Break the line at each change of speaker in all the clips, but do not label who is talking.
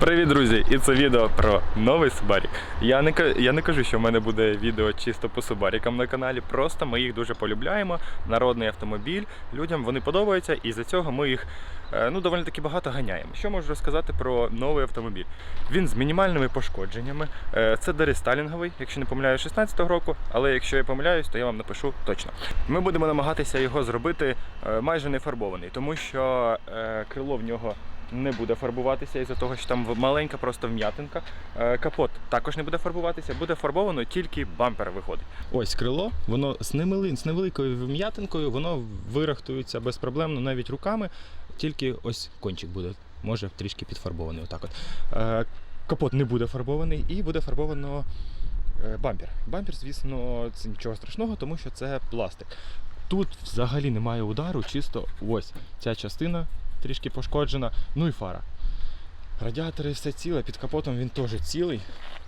Привіт, друзі! І це відео про новий Subaru. Я не, я не кажу, що в мене буде відео чисто по Субарікам на каналі. Просто ми їх дуже полюбляємо. Народний автомобіль. Людям вони подобаються, і за цього ми їх е, ну, доволі таки багато ганяємо. Що можу розказати про новий автомобіль? Він з мінімальними пошкодженнями. Е, Це дерестайлінговий, якщо не помиляюсь, 16-го року. Але якщо я помиляюсь, то я вам напишу точно. Ми будемо намагатися його зробити е, майже не фарбований, тому що крило в нього не буде фарбуватися із-за того, що там маленька просто вм'ятинка. Е, Капот також не буде фарбуватися, буде фарбовано тільки бампер виходить. Ось крило, воно з, невеликою вм'ятинкою, воно вирахтується безпроблемно навіть руками, тільки ось кончик буде, може трішки підфарбований. Отак от. Е, Капот не буде фарбований і буде фарбовано е, бампер. Бампер, звісно, це нічого страшного, тому що це пластик. Тут взагалі немає удару, чисто ось ця частина трішки пошкоджена, ну і фара. Радіатори все ціле, під капотом він теж цілий.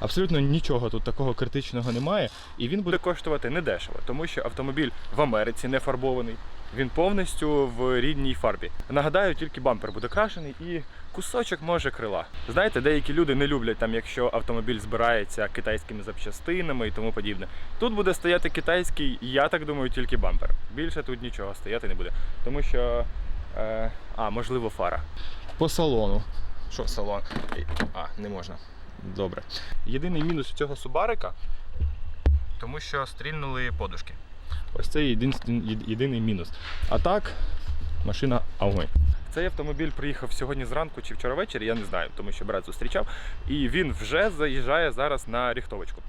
Абсолютно нічого тут такого критичного немає. І він буде коштувати недешево, тому що автомобіль в Америці не фарбований. Він повністю в рідній фарбі. Нагадаю, тільки бампер буде крашений і кусочок може крила. Знаєте, деякі люди не люблять там, якщо автомобіль збирається китайськими запчастинами і тому подібне. Тут буде стояти китайський, я так думаю, тільки бампер. Більше тут нічого стояти не буде. Тому що. Е, а, можливо, фара. По салону. Що салон? А, не можна. Добре. Єдиний мінус цього субарика, тому що стрільнули подушки. Ось це єдин- єдиний мінус. А так, машина огонь. Цей автомобіль приїхав сьогодні зранку чи вчора ввечері, я не знаю, тому що брат зустрічав. І він вже заїжджає зараз на ріхтовочку.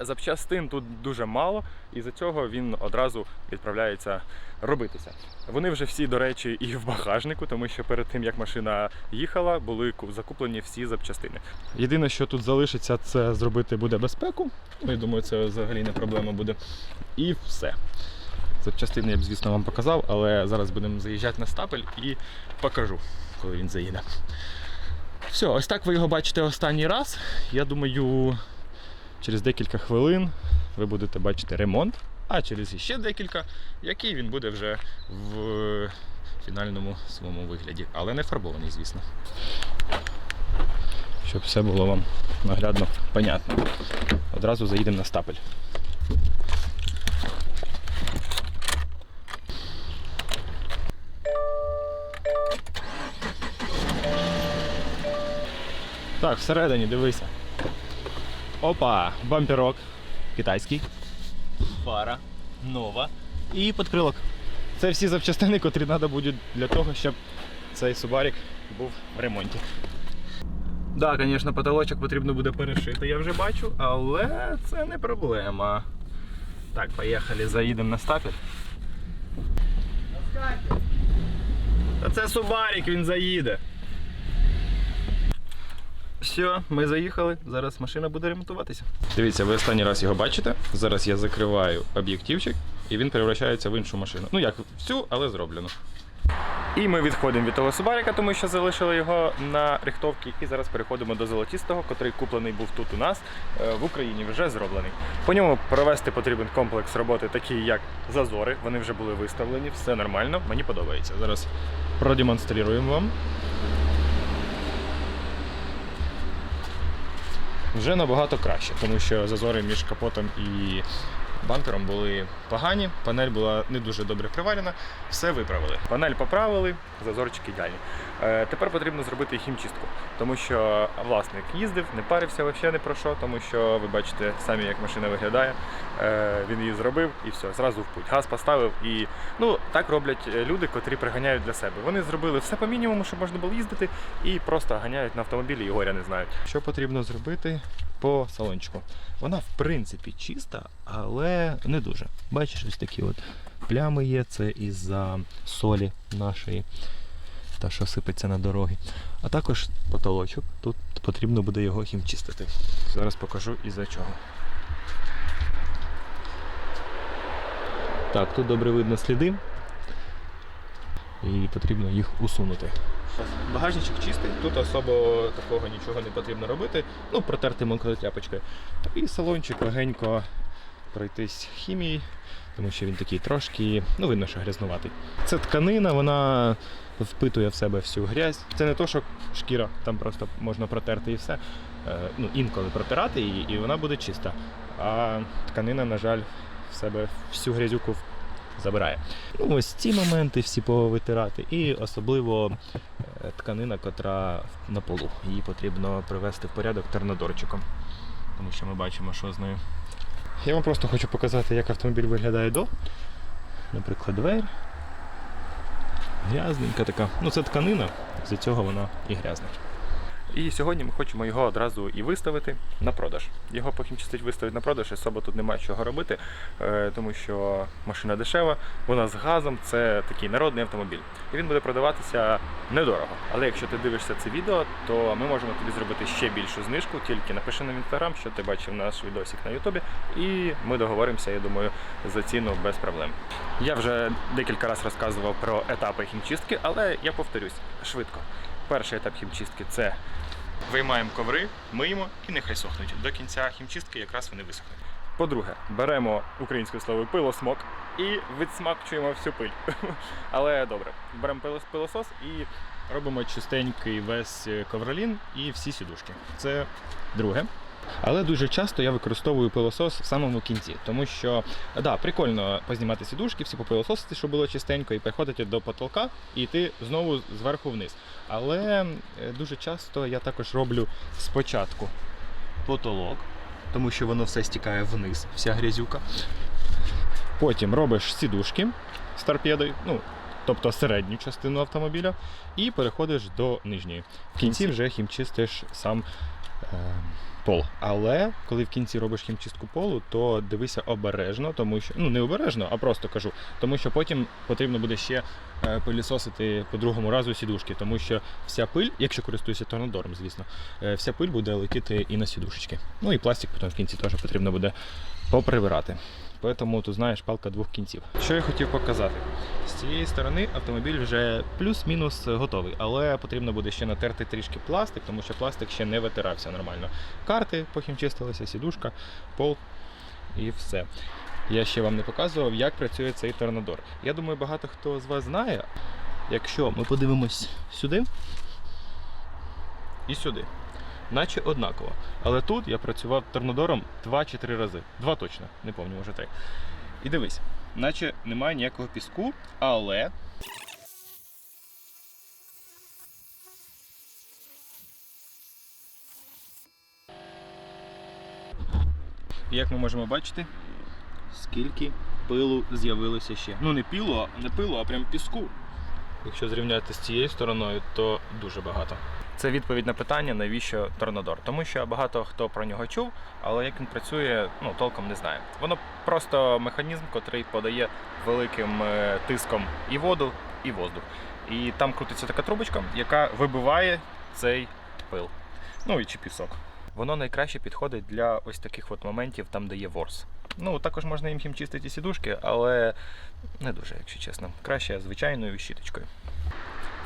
Запчастин тут дуже мало, і за цього він одразу відправляється робитися. Вони вже всі, до речі, і в багажнику, тому що перед тим як машина їхала, були закуплені всі запчастини. Єдине, що тут залишиться, це зробити буде безпеку. Ну, я думаю, це взагалі не проблема буде. І все. Запчастини я б, звісно, вам показав, але зараз будемо заїжджати на стапель і покажу, коли він заїде. Все, ось так ви його бачите останній раз. Я думаю, через декілька хвилин ви будете бачити ремонт, а через ще декілька, який він буде вже в фінальному своєму вигляді, але не фарбований, звісно. Щоб все було вам наглядно понятно. Одразу заїдемо на стапель. Так, всередині дивися. Опа, бамперок китайський. Фара нова. І підкрилок. Це всі запчастини, котрі треба будуть для того, щоб цей субарік був в ремонті. Так, да, звісно, потолочок потрібно буде перешити, я вже бачу, але це не проблема. Так, поїхали, заїдемо на стапель. Та це субарік, він заїде. Все, ми заїхали. Зараз машина буде ремонтуватися. Дивіться, ви останній раз його бачите. Зараз я закриваю об'єктивчик і він перевращається в іншу машину. Ну як в цю, але зроблено. І ми відходимо від того Субаріка, тому що залишили його на рихтовці. І зараз переходимо до золотістого, котрий куплений був тут у нас е, в Україні, вже зроблений. По ньому провести потрібен комплекс роботи, такий як зазори. Вони вже були виставлені, все нормально, мені подобається. Зараз продемонструємо вам. Вже набагато краще, тому що зазори між капотом і бампером були погані, панель була не дуже добре приварена, все виправили. Панель поправили, зазорчики ідеальні. Е, тепер потрібно зробити хімчистку, тому що власник їздив, не парився взагалі не про що, тому що ви бачите самі, як машина виглядає. Е, він її зробив і все, зразу в путь. Газ поставив і ну так роблять люди, котрі приганяють для себе. Вони зробили все по мінімуму, щоб можна було їздити, і просто ганяють на автомобілі і горя не знають. Що потрібно зробити по салончику? Вона в принципі чиста, але не дуже. Бачиш, ось такі от плями є. Це із-за солі нашої. Та, що сипеться на дороги. А також потолочок. Тут потрібно буде його хімчистити. Зараз покажу із-за чого. Так, тут добре видно сліди. І потрібно їх усунути. Багажничок чистий, тут особо такого нічого не потрібно робити. Ну, протерти мокрою тряпочкою. І салончик легенько пройтись хімією, тому що він такий трошки, ну видно, що грязнуватий. Це тканина, вона впитує в себе всю грязь. Це не то, що шкіра, там просто можна протерти і все. Е, Ну, інколи протирати її, і вона буде чиста. А тканина, на жаль, в себе всю грязюку забирає. Ну, ось ці моменти всі повитирати. І особливо е, тканина, котра на полу. Її потрібно привести в порядок тернодорчиком. Тому що ми бачимо, що з нею. Я вам просто хочу показати, як автомобіль виглядає до. Наприклад, двері. Грязненька така. Ну, це тканина, з цього вона і грязна. І сьогодні ми хочемо його одразу і виставити на продаж. Його похімчистить виставити на продаж, особо тут немає чого робити, е, тому що машина дешева, вона з газом, це такий народний автомобіль. І він буде продаватися недорого. Але якщо ти дивишся це відео, то ми можемо тобі зробити ще більшу знижку, тільки напиши нам інстаграм, що ти бачив наш відосик на Ютубі, і ми договоримося, я думаю, за ціну без проблем. Я вже декілька разів розказував про етапи хімчистки, але я повторюсь швидко. Перший етап хімчистки це виймаємо коври, миємо і нехай сохнуть. До кінця хімчистки якраз вони висохнуть. По-друге, беремо українською словою пилосмок і відсмакчуємо всю пиль. Але добре, беремо пилосос і робимо чистенький весь ковролін і всі сідушки. Це друге. Але дуже часто я використовую пилосос в самому кінці, тому що да, прикольно познімати сідушки, всі попилососити, щоб було чистенько, і приходити до потолка і йти знову зверху вниз. Але е, дуже часто я також роблю спочатку потолок, тому що воно все стікає вниз, вся грязюка. Потім робиш сідушки з торпедою, ну, тобто середню частину автомобіля, і переходиш до нижньої. В кінці вже хімчистиш сам. Е, Пол. Але коли в кінці робиш хімчистку полу, то дивися обережно, тому що ну не обережно, а просто кажу, тому що потім потрібно буде ще е, пилісосити по другому разу сідушки, тому що вся пиль, якщо користуєшся торнадором, звісно, е, вся пиль буде летіти і на сідушечки. Ну і пластик потім в кінці теж потрібно буде поприбирати. Тому тут знаєш палка двох кінців. Що я хотів показати? З цієї сторони автомобіль вже плюс-мінус готовий, але потрібно буде ще натерти трішки пластик, тому що пластик ще не витирався нормально. Карти похімчистилися, сідушка, пол і все. Я ще вам не показував, як працює цей торнадор. Я думаю, багато хто з вас знає. Якщо ми подивимось сюди і сюди, наче однаково. Але тут я працював торнадором 2 чи 3 рази. Два точно, не пам'ятаю, може 3. І дивись, наче немає ніякого піску, але. І Як ми можемо бачити, скільки пилу з'явилося ще. Ну не пилу, а не пилу, а прям піску. Якщо зрівняти з цією стороною, то дуже багато. Це відповідь на питання, навіщо торнадор. Тому що багато хто про нього чув, але як він працює, ну толком не знає. Воно просто механізм, котрий подає великим е, тиском і воду, і воздух. І там крутиться така трубочка, яка вибиває цей пил. Ну і чи пісок. Воно найкраще підходить для ось таких от моментів, там де є ворс. Ну, також можна їм хімчистити сідушки, але не дуже, якщо чесно. Краще звичайною щіточкою.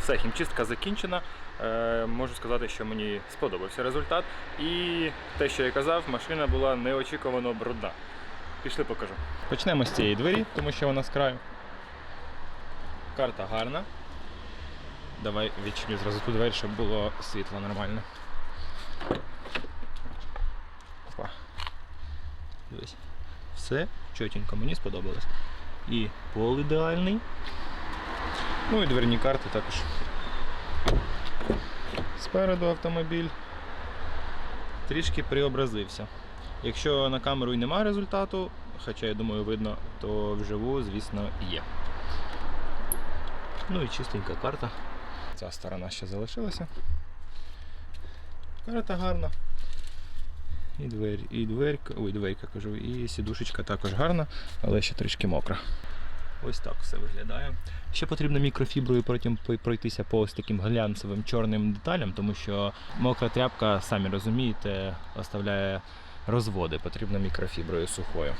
Все, хімчистка закінчена. Е, можу сказати, що мені сподобався результат. І те, що я казав, машина була неочікувано брудна. Пішли покажу. Почнемо з цієї двері, тому що вона з краю. Карта гарна. Давай відчиню зразу ту двері, щоб було світло нормально. Опа. Дивись. Все чотенько, мені сподобалось. І пол ідеальний. Ну і дверні карти також. Спереду автомобіль трішки преобразився. Якщо на камеру і немає результату, хоча я думаю видно, то вживу, звісно, є. Ну і чистенька карта. Ця сторона ще залишилася. Карта гарна. І двері, і дверка, ой, дверка кажу, і сідушечка також гарна, але ще трішки мокра. Ось так все виглядає. Ще потрібно мікрофіброю потім пройтися по ось таким глянцевим чорним деталям, тому що мокра тряпка, самі розумієте, оставляє розводи. Потрібно мікрофіброю сухою.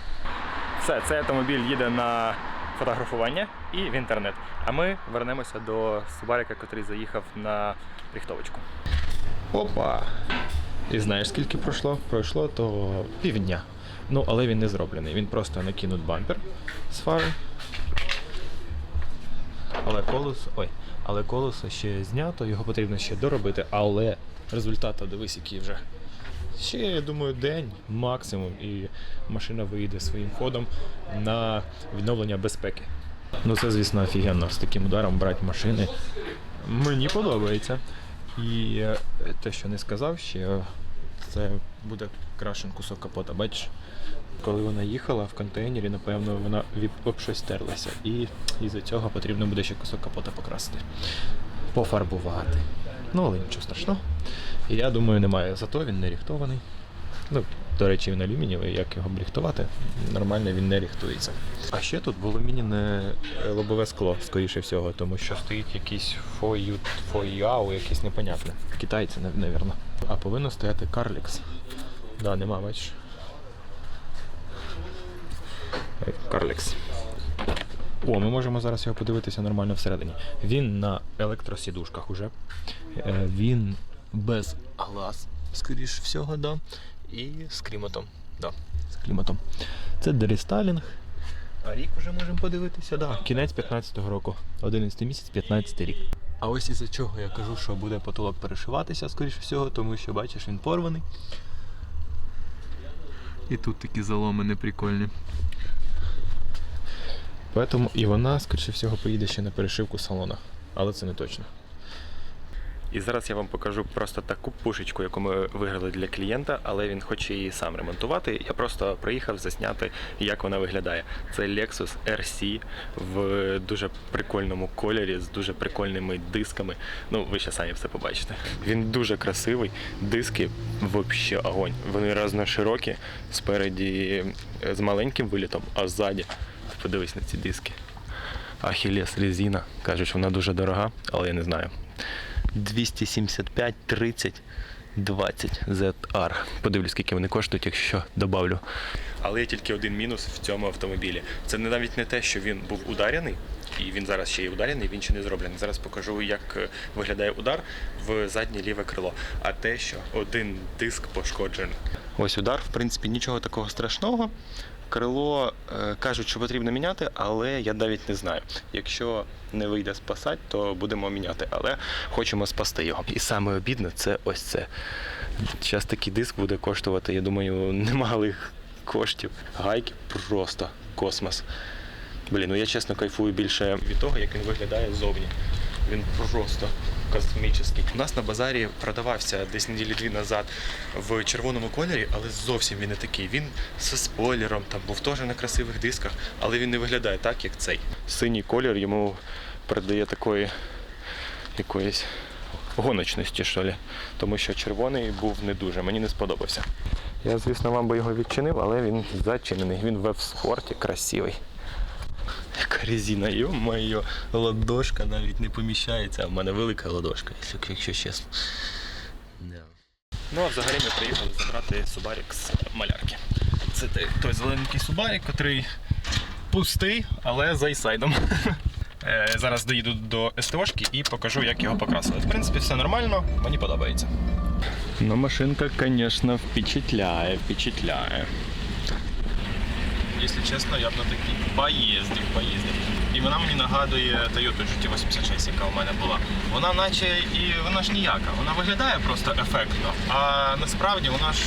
Все, цей автомобіль їде на фотографування і в інтернет. А ми вернемося до Субарика, який заїхав на ріхтовочку. Опа! І знаєш, скільки пройшло? Пройшло то півдня. Ну, але він не зроблений. Він просто накинут бампер з фари. Але колесо, ой, але колесо ще знято, його потрібно ще доробити, але результат, дивись, який вже. Ще, я думаю, день максимум, і машина вийде своїм ходом на відновлення безпеки. Ну це, звісно, офігенно з таким ударом брати машини. Мені подобається. І е, те, що не сказав ще, це буде крашен кусок капота. Бачиш? Коли вона їхала в контейнері, напевно, вона об щось стерлася. І із-за цього потрібно буде ще кусок капота покрасити. Пофарбувати. Ну, але нічого страшного. І я думаю, немає. Зато він не ріхтований. Ну, до речі, він алюмінієвий, як його б ріхтувати, нормально він не ріхтується. А ще тут було мініне лобове скло, скоріше всього, тому що стоїть якийсь фою, фояу, якийсь непонятне. Китайці, нав- А повинно стояти Карлікс. Да, нема, бачиш. Е, Карлікс. О, ми можемо зараз його подивитися нормально всередині. Він на електросідушках уже. Е, Він без глаз, скоріш всього, да. І з кліматом. Да, з кліматом. Це дерестайлінг. А рік вже можемо подивитися, да. Кінець 15-го року. 11 місяць, 15 рік. А ось із-за чого я кажу, що буде потолок перешиватися, скоріш всього, тому що бачиш, він порваний. І тут такі заломи неприкольні. Поэтому і вона, скоріше всього, поїде ще на перешивку салона. Але це не точно. І зараз я вам покажу просто таку пушечку, яку ми виграли для клієнта, але він хоче її сам ремонтувати. Я просто приїхав засняти, як вона виглядає. Це Lexus RC в дуже прикольному кольорі з дуже прикольними дисками. Ну, ви ще самі все побачите. Він дуже красивий, диски взагалі огонь. Вони разноширокі, спереді е, з маленьким вилітом, а ззаді. Подивись на ці диски. Ахілес резина. Кажуть, вона дуже дорога, але я не знаю. 275 30 20 ZR. Подивлюсь, скільки вони коштують, якщо добавлю. Але є тільки один мінус в цьому автомобілі. Це навіть не те, що він був ударений, і він зараз ще є ударений, він ще не зроблений. Зараз покажу, як е, виглядає удар в заднє ліве крило. А те, що один диск пошкоджений. Ось удар, в принципі, нічого такого страшного. Крило е, кажуть, що потрібно міняти, але я навіть не знаю. Якщо не вийде спасати, то будемо міняти. Але хочемо спасти його. І саме обідне це ось це. Зараз такий диск буде коштувати, я думаю, немалих коштів. Гайки просто космос. Блін, ну я чесно кайфую більше від того, як він виглядає ззовні. Він просто космічний. У нас на базарі продавався десь неділі дві назад в червоному кольорі, але зовсім він не такий. Він зі спойлером, там був теж на красивих дисках, але він не виглядає так, як цей. Синій колір йому придає такої якоїсь гоночності, що ли. Тому що червоний був не дуже, мені не сподобався. Я, звісно, вам би його відчинив, але він зачинений. Він в спорті красивий. Яка резина, йо-моє, ладошка навіть не поміщається. А в мене велика ладошка, якщо, чесно. Да. Ну а взагалі ми приїхали забрати Субарік з малярки. Це той, зелененький Субарік, який пустий, але з айсайдом. Е, Зараз доїду до СТОшки і покажу, як його покрасили. В принципі, все нормально, мені подобається. Ну, машинка, звісно, впечатляє, впечатляє. Якщо чесно, я б на такій поїздив, поїздив. І вона мені нагадує Toyota GT86, яка у мене була. Вона наче і вона ж ніяка. Вона виглядає просто ефектно. А насправді вона ж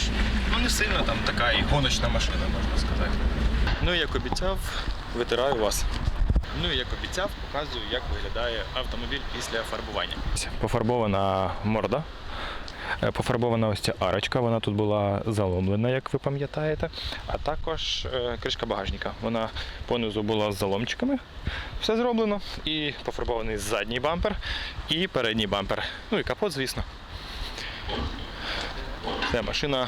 ну, не сильно там така і гоночна машина, можна сказати. Ну як обіцяв, витираю вас. Ну і як обіцяв, показую, як виглядає автомобіль після фарбування. Пофарбована морда. Е, Пофарбована ось ця арочка, вона тут була заломлена, як ви пам'ятаєте. А також е, кришка багажника. Вона понизу була з заломчиками. Все зроблено. І пофарбований задній бампер і передній бампер. Ну і капот, звісно. Це машина.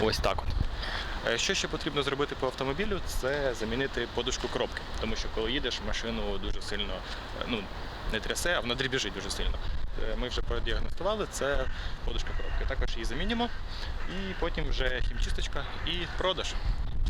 Ось так от. Е, Що ще потрібно зробити по автомобілю, це замінити подушку коробки. Тому що коли їдеш, машину дуже сильно ну, не трясе, а вона дрібіжить дуже сильно. Е, Ми вже продіагностували, це подушка коробки. Також її замінимо. І потім вже хімчисточка і продаж.